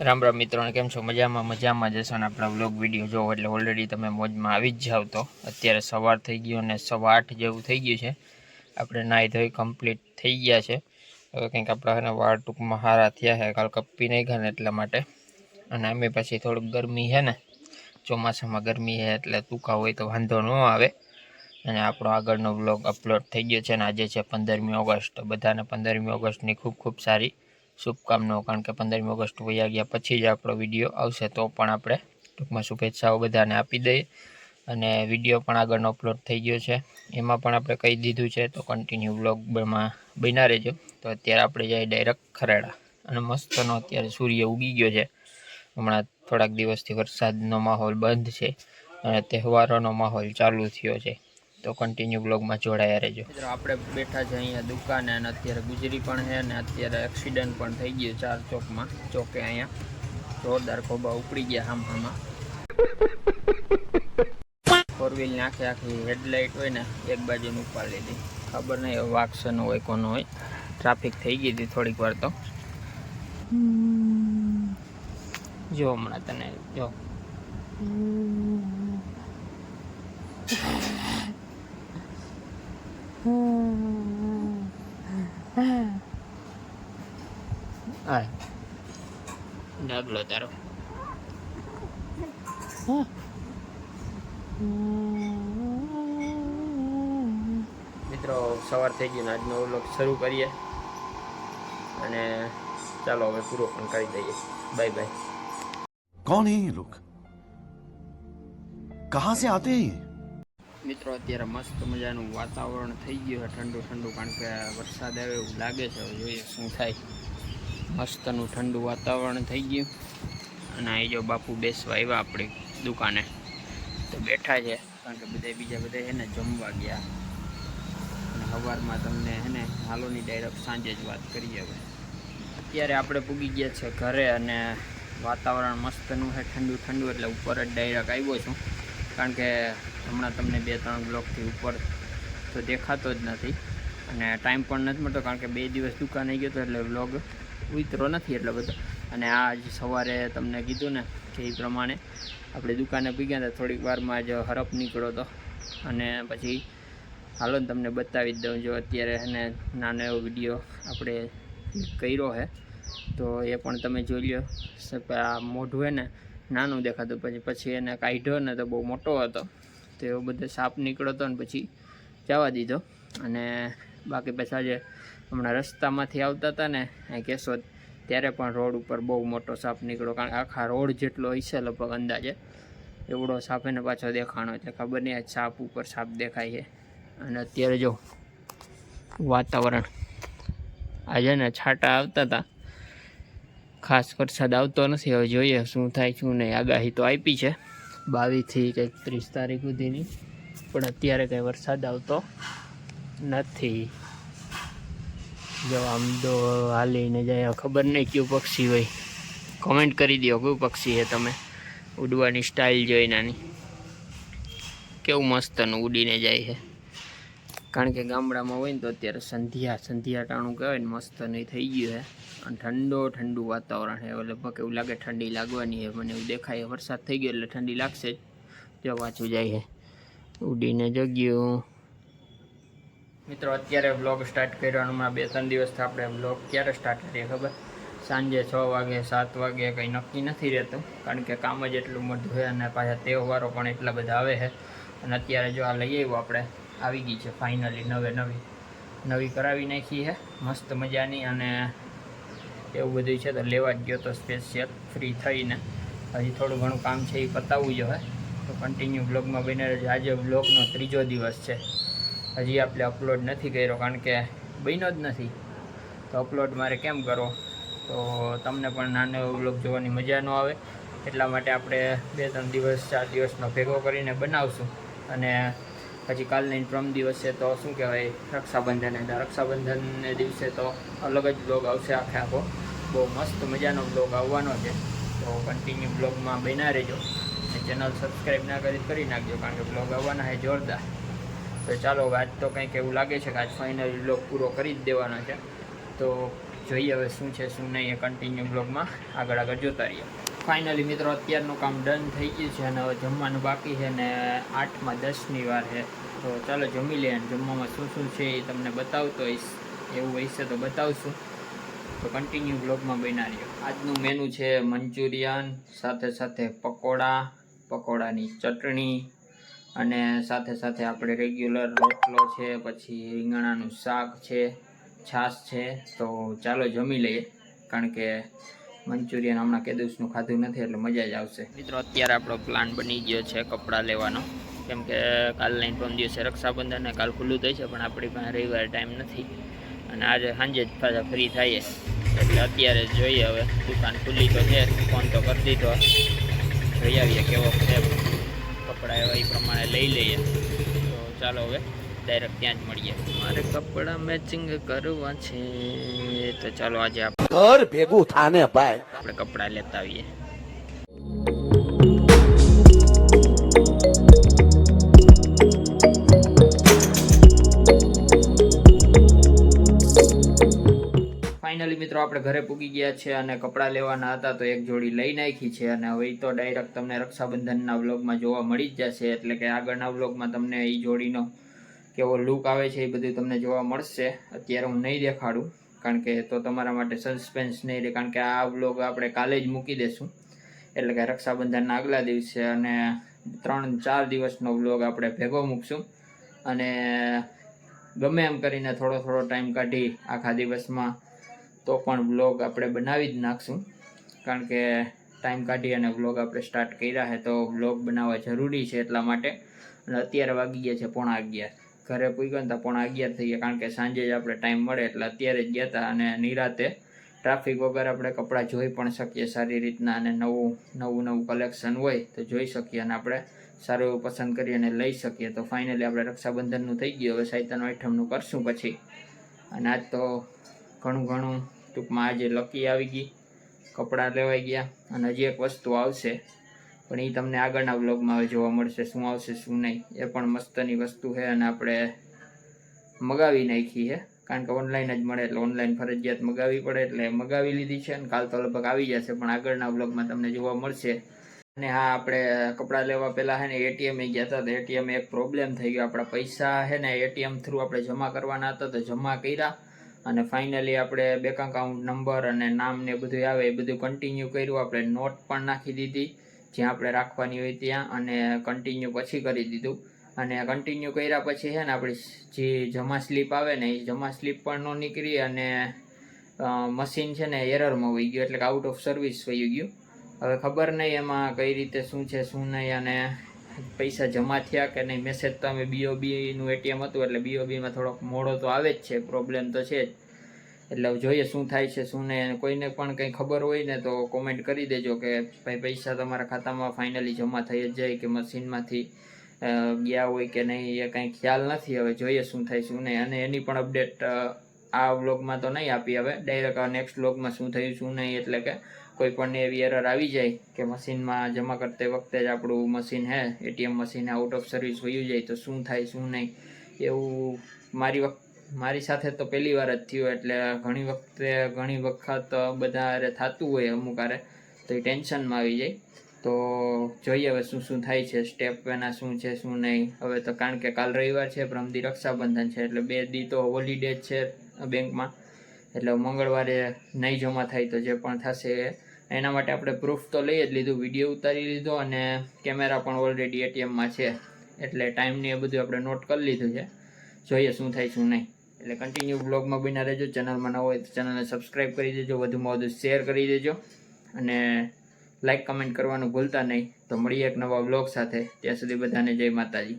રામ રામ મિત્રોને, કેમ છો? મજામાં મજામાં જશો ને આપણા વ્લોગ વીડિયો જોવો. એટલે ઓલરેડી તમે મોજમાં આવી જ જાવ તો. અત્યારે સવાર થઈ ગયો અને સવા આઠ જેવું થઈ ગયું છે. આપણે નાહી ધોઈ કમ્પ્લીટ થઈ ગયા છે. હવે કંઈક આપણા એને વાળ ટૂંકમાં હારા થયા છે. કાલ કપ્પી નહીં ગયા ને એટલા માટે. અને અમે પછી થોડુંક ગરમી છે ને. ચોમાસામાં ગરમી છે એટલે ટૂંકા હોય તો વાંધો ન આવે. અને આપણો આગળનો વ્લોગ અપલોડ થઈ ગયો છે અને આજે છે પંદરમી ઓગસ્ટ. બધાને પંદરમી ઓગસ્ટની ખૂબ ખૂબ સારી શુભકામનાઓ, કારણ કે પંદરમી ઓગસ્ટ વયા ગયા પછી જ આપણો વીડિયો આવશે, તો પણ આપણે ટૂંકમાં શુભેચ્છાઓ બધાને આપી દઈએ. અને વીડિયો પણ આગળનો અપલોડ થઈ ગયો છે. એમાં પણ આપણે કહી દીધું છે, તો કન્ટિન્યુ વ્લોગમાં બન્યા રહેજો. તો અત્યારે આપણે જઈએ ડાયરેક્ટ ખરેડા. અને મસ્તનો અત્યારે સૂર્ય ઉગી ગયો છે. હમણાં થોડાક દિવસથી વરસાદનો માહોલ બંધ છે અને તહેવારોનો માહોલ ચાલુ થયો છે. તો કન્ટિન્યુ બ્લોગમાં જોડાયા રહેજો. આપણે બેઠા છે અહીંયા દુકાને અને અત્યારે ગુજરી પણ છે અને અત્યારે એક્સિડન્ટ પણ થઈ ગયું ચાર ચોકમાં. ચોકે અહીંયા જોરદાર ખોબા ઉપડી ગયા હામ હામાં ફોર વ્હીલની આખી આખી હેડલાઇટ હોય ને, એક બાજુ ઉપાડી લીધી. ખબર નહીં વાગશે હોય કોનો હોય. ટ્રાફિક થઈ ગઈ હતી થોડીક વાર તો. જો હમણાં તને, જો. Rồi Đợt lửa ta મિત્રો સવાર થઈ ગઈ આજનો વ્લોગ શરૂ કરીએ. અને ચાલો હવે પૂરો પણ કરી દઈએ. બાય બાય કોણ હે લોક કહા સે આતે હે મિત્રો, અત્યારે મસ્ત મજાનું વાતાવરણ થઈ ગયું છે. ઠંડુ ઠંડુ, કારણ કે વરસાદ આવે એવું લાગે છે. હવે જોઈએ શું થાય. મસ્તનું ઠંડુ વાતાવરણ થઈ ગયું. અને અહીં જો બાપુ બેસવા આવ્યા આપણી દુકાને. તો બેઠા છે. કારણ કે બધા બીજા બધા છે ને જમવા ગયા. અને સવારમાં તમને છે ને હાલોની ડાયરેક્ટ સાંજે જ વાત કરીએ હવે. અત્યારે આપણે પૂગી ગયા છે ઘરે અને વાતાવરણ મસ્તનું છે. ઠંડુ ઠંડુ એટલે ઉપર જ ડાયરેક્ટ આવ્યો છું. કારણ કે હમણાં તમને બે ત્રણ બ્લોકથી ઉપર તો દેખાતો જ નથી. અને ટાઈમ પણ નથી મળતો કારણ કે બે દિવસ દુકાને ગયો હતો એટલે બ્લોગ ઉતરો નથી એટલે બધો. અને આજ સવારે તમને કીધું ને કે એ પ્રમાણે આપણે દુકાને ગયા હતા થોડીક વારમાં જ હરફ નીકળ્યો હતો અને પછી હાલો ને તમને બતાવી દઉં જો અત્યારે એને નાનો એવો વીડિયો આપણે કર્યો છે તો એ પણ તમે જોઈ લો આ મોઢું હે ને નાનું દેખાતું. પછી પછી એને કાઢ્યો ને તો બહુ મોટો હતો. તો એવો બધો સાપ નીકળ્યો હતો ને પછી જવા દીધો. અને બાકી પાછા આજે હમણાં રસ્તામાંથી આવતા હતા ને અહીં કેશોદ ત્યારે પણ રોડ ઉપર બહુ મોટો સાપ નીકળ્યો. કારણ કે આખા રોડ જેટલો હશે લગભગ અંદાજે, એવડો સાપ એને પાછો દેખાણો એટલે ખબર નહીં, આ સાપ ઉપર સાપ દેખાય છે. અને અત્યારે જો વાતાવરણ આજે ને છાંટા આવતા હતા. ખાસ વરસાદ આવતો નથી. હવે જોઈએ શું થાય, શું નહીં. આગાહી તો આપી છે. બાવીસથી કંઈક ત્રીસ તારીખ સુધીની. પણ અત્યારે કંઈ વરસાદ આવતો નથી. જો આમ તો હાલીને જાય, ખબર નહીં કયું પક્ષી હોય. કોમેન્ટ કરી દો, કયું પક્ષી છે તમે? ઉડવાની સ્ટાઇલ જોઈ નાની કેવું મસ્તનું ઉડીને જાય છે. કારણ કે ગામડામાં હોય ને તો અત્યારે સંધ્યા સંધ્યા ટાણું કહેવાય ને મસ્ત નહીં થઈ ગયું હે. અને ઠંડો, ઠંડુ વાતાવરણ છે લગભગ એવું લાગે ઠંડી લાગવાની છે મને એવું દેખાય વરસાદ થઈ ગયો એટલે ઠંડી લાગશે જ. જો વાંચું જાય છે ઉડીને જગ્યું. મિત્રો, અત્યારે બ્લોગ સ્ટાર્ટ કર્યો બે, ત્રણ દિવસથી આપણે બ્લોગ ક્યારે સ્ટાર્ટ કરીએ ખબર? સાંજે છ વાગે, સાત વાગે કંઈ નક્કી નથી રહેતું. કારણ કે કામ જ એટલું મોટું છે અને પાછા તહેવારો પણ એટલા બધા આવે છે અને અત્યારે જો આ લઈ આવ્યું આપણે. આવી ગઈ છે ફાઇનલી નવે નવી. નવી કરાવી નાખી છે. મસ્ત મજાની અને એવું બધું છે તો લેવા જ ગયો તો સ્પેશિયલ ફ્રી થઈને. હજી થોડું ઘણું કામ છે એ પતાવવું જોઈએ તો કન્ટિન્યુ બ્લોગમાં બને રહેજો. આજે બ્લોગનો ત્રીજો દિવસ છે. હજી આપણે અપલોડ નથી કર્યો કારણ કે બન્યો જ નથી. તો અપલોડ મારે કેમ કરવો? તો તમને પણ નાનો એવો બ્લોગ જોવાની મજા ન આવે. એટલા માટે આપણે બે ત્રણ દિવસ, ચાર દિવસનો ભેગો કરીને બનાવશું. અને પછી કાલની પ્રમ દિવસે તો શું કહેવાય, રક્ષાબંધન એટલે રક્ષાબંધનને દિવસે તો અલગ જ બ્લોગ આવશે આખે આખો. બહુ મસ્ત મજાનો બ્લોગ આવવાનો છે. તો કન્ટિન્યુ બ્લોગમાં બન્યા રહેજો. ચેનલ સબસ્ક્રાઈબ ના કરી કરી નાખજો, કારણ કે બ્લોગ આવવાના છે જોરદાર. તો ચાલો, આજ તો કંઈક એવું લાગે છે કે આજ ફાઇનલ બ્લોગ પૂરો કરી જ દેવાનો છે. તો જોઈએ હવે શું છે, શું નહીં એ કન્ટિન્યુ બ્લોગમાં આગળ આગળ જોતા રહીએ. ફાઇનલી મિત્રો, અત્યારનું કામ ડન થઈ ગયું છે અને હવે જમવાનું બાકી છે ને આઠમાં દસની વાર છે. તો ચાલો જમી લઈએ અને જમવામાં શું શું છે એ તમને બતાવતો હોઈશ. એવું હશે તો બતાવશું. તો કન્ટિન્યુ બ્લોગમાં બના રહ્યો આજનું મેનુ છે મંચુરિયન, સાથે સાથે પકોડા, પકોડાની ચટણી અને સાથે સાથે આપણે રેગ્યુલર રોટલો છે, પછી રીંગણાનું શાક છે. છાશ છે, તો ચાલો જમી લઈએ. કારણ કે મંચુરિયન હમણાં કેદુસનું ખાધું નથી, એટલે મજા જ આવશે. મિત્રો, અત્યારે આપણો પ્લાન બની ગયો છે કપડાં લેવાનો. કેમ કે કાલ લઈને ત્રણ દિવસે રક્ષાબંધન અને કાલ ખુલ્લું થઈ છે, પણ આપણી પાસે રવિવારે ટાઈમ નથી. અને આજે સાંજે જ પાછા ફ્રી થઈએ. એટલે અત્યારે જોઈએ હવે. દુકાન ખુલ્લી તો છે ફોન તો કરી દીધો. જોઈ આવીએ કેવો છે કપડાં એવા એ પ્રમાણે લઈ લઈએ. તો ચાલો હવે. ડાયરેક્ટ ત્યાં જ મળીએ. મારે કપડાં મેચિંગ કરવા છે. તો ચાલો આજે આપણે ઘર ભેગું થાને ભાઈ. આપણે કપડાં લેતા આવીએ. ફાઇનલી મિત્રો આપણે ઘરે પૂગી ગયા છે અને કપડાં લેવાના હતા તો એક જોડી લઈ નાખી છે અને હવે તો ડાયરેક્ટ તમને રક્ષાબંધનના વ્લોગમાં જોવા મળી જ જશે. એટલે કે આગળના વ્લોગમાં તમને એ જોડીનો કેવો લુક આવે છે એ બધું તમને જોવા મળશે. અત્યારે હું નહીં દેખાડું, કારણ કે તો તમારા માટે સસ્પેન્સ નહીં રહે, કારણ કે આ વ્લોગ આપણે કાલે જ મૂકી દેશું. એટલે કે રક્ષાબંધનના આગલા દિવસે અને ત્રણ ચાર દિવસનો વ્લોગ આપણે ભેગો મૂકશું. અને ગમે એમ કરીને થોડો થોડો ટાઈમ કાઢી આખા દિવસમાં તો પણ વ્લોગ આપણે બનાવી જ નાખશું. કારણ કે ટાઈમ કાઢી અને વ્લોગ આપણે સ્ટાર્ટ કર્યા છે તો વ્લોગ બનાવવા જરૂરી છે એટલા માટે. અને અત્યારે વાગી ગયા છે પોણા અગિયાર. ઘરે પૂગ્યા ને પણ અગિયાર થઈ ગયા. કારણ કે સાંજે જ આપણે ટાઈમ મળે એટલે અત્યારે જ ગયા હતા અને નિરાતે ટ્રાફિક વગર આપણે કપડાં જોઈ પણ શકીએ સારી રીતના અને નવું નવું નવું કલેક્શન હોય તો જોઈ શકીએ અને આપણે સારું એવું પસંદ કરી અને લઈ શકીએ. તો ફાઇનલી આપણે રક્ષાબંધનનું થઈ ગયું. હવે સાહિત્યનું આઈટમનું કરશું પછી. અને આજ તો ઘણું ઘણું ટૂંકમાં આજે લકી આવી ગઈ. કપડાં લેવાઈ ગયા અને હજી એક વસ્તુ આવશે. પણ એ તમને આગળના વ્લોગમાં હવે જોવા મળશે શું આવશે, શું નહીં. એ પણ મસ્તની વસ્તુ છે અને આપણે મગાવી નાખી છે. કારણ કે ઓનલાઈન જ મળે એટલે ઓનલાઈન ફરજિયાત મગાવી પડે એટલે મગાવી લીધી છે અને કાલ તો લગભગ આવી જશે, પણ આગળના વ્લોગમાં તમને જોવા મળશે. અને હા, આપણે કપડાં લેવા પહેલાં છે ને એટીએમ ગયા હતા, તો એટીએમ એક પ્રોબ્લેમ થઈ ગયો. આપણા પૈસા છે ને એટીએમ થ્રુ આપણે જમા કરવાના હતા, તો જમા કર્યા. અને ફાઇનલી આપણે બેંક અકાઉન્ટ નંબર અને નામ ને બધું આવે, એ બધું કન્ટિન્યુ કર્યું. આપણે નોટ પણ નાખી દીધી. જ્યાં આપણે રાખવાની હોય ત્યાં અને કન્ટિન્યુ પછી કરી દીધું. અને કન્ટિન્યુ કર્યા પછી છે ને આપણી જે જમા સ્લીપ આવે ને એ જમા સ્લીપ પણ ન નીકળી અને મશીન છે ને એરરમાં વહી ગયું, એટલે કે આઉટ ઓફ સર્વિસ વહી ગયું. હવે ખબર નહીં એમાં કઈ રીતે શું છે, શું નહીં અને પૈસા જમા થયા કે નહીં. મેસેજ તો અમે બીઓબીનું એટીએમ હતું, એટલે બીઓબીમાં થોડોક મોડો તો આવે જ છે પ્રોબ્લેમ તો છે જ. એટલે જોઈએ શું થાય છે, શું અને કોઈને પણ કંઈ ખબર હોય ને તો કોમેન્ટ કરી દેજો કે ભાઈ પૈસા તમારા ખાતામાં ફાઇનલી જમા થઈ જ જાય કે મશીનમાંથી ગયા હોય કે નહીં એ કંઈ ખ્યાલ નથી. હવે જોઈએ શું થાય, શું નહીં. અને એની પણ અપડેટ આ વ્લોગમાં તો નહીં આપી હવે. ડાયરેક્ટ નેક્સ્ટ વ્લોગમાં શું થયું, શું નહીં એટલે કે કોઈ પણ એવી એરર આવી જાય કે મશીનમાં જમા કરતી વખતે જ આપણું મશીન હે ATM machine out of service વયું જાય તો શું થાય, શું નહીં. એવું મારી વખત મારી સાથે તો પહેલી વાર જ થયું એટલે ઘણી વખતે ઘણી વખત બધા થતું હોય અમુક આરે તો એ ટેન્શનમાં આવી જાય. તો જોઈએ હવે શું શું થાય છે સ્ટેપ એના શું છે, શું નહીં. હવે તો કારણ કે કાલ રવિવાર છે પ્રમદી રક્ષાબંધન છે, એટલે બે દી તો હોલિડે જ છે બેંકમાં. એટલે મંગળવારે નહીં જમા થાય તો જે પણ થશે એના માટે આપણે પ્રૂફ તો લઈ જ લીધું વીડિયો ઉતારી લીધો અને કેમેરા પણ ઓલરેડી એટીએમમાં છે. એટલે ટાઈમની એ બધું આપણે નોટ કરી લીધું છે. જોઈએ શું થાય શું નહીં. એટલે કન્ટિન્યુ બ્લોગમાં બિના રહેજો. ચેનલમાં ન હોય તો ચેનલને સબસ્ક્રાઈબ કરી દેજો. વધુમાં વધુ શેર કરી દેજો. અને લાઈક કમેન્ટ કરવાનું ભૂલતા નહીં. તો મળીએ એક નવા બ્લોગ સાથે. ત્યાં સુધી બધાને જય માતાજી.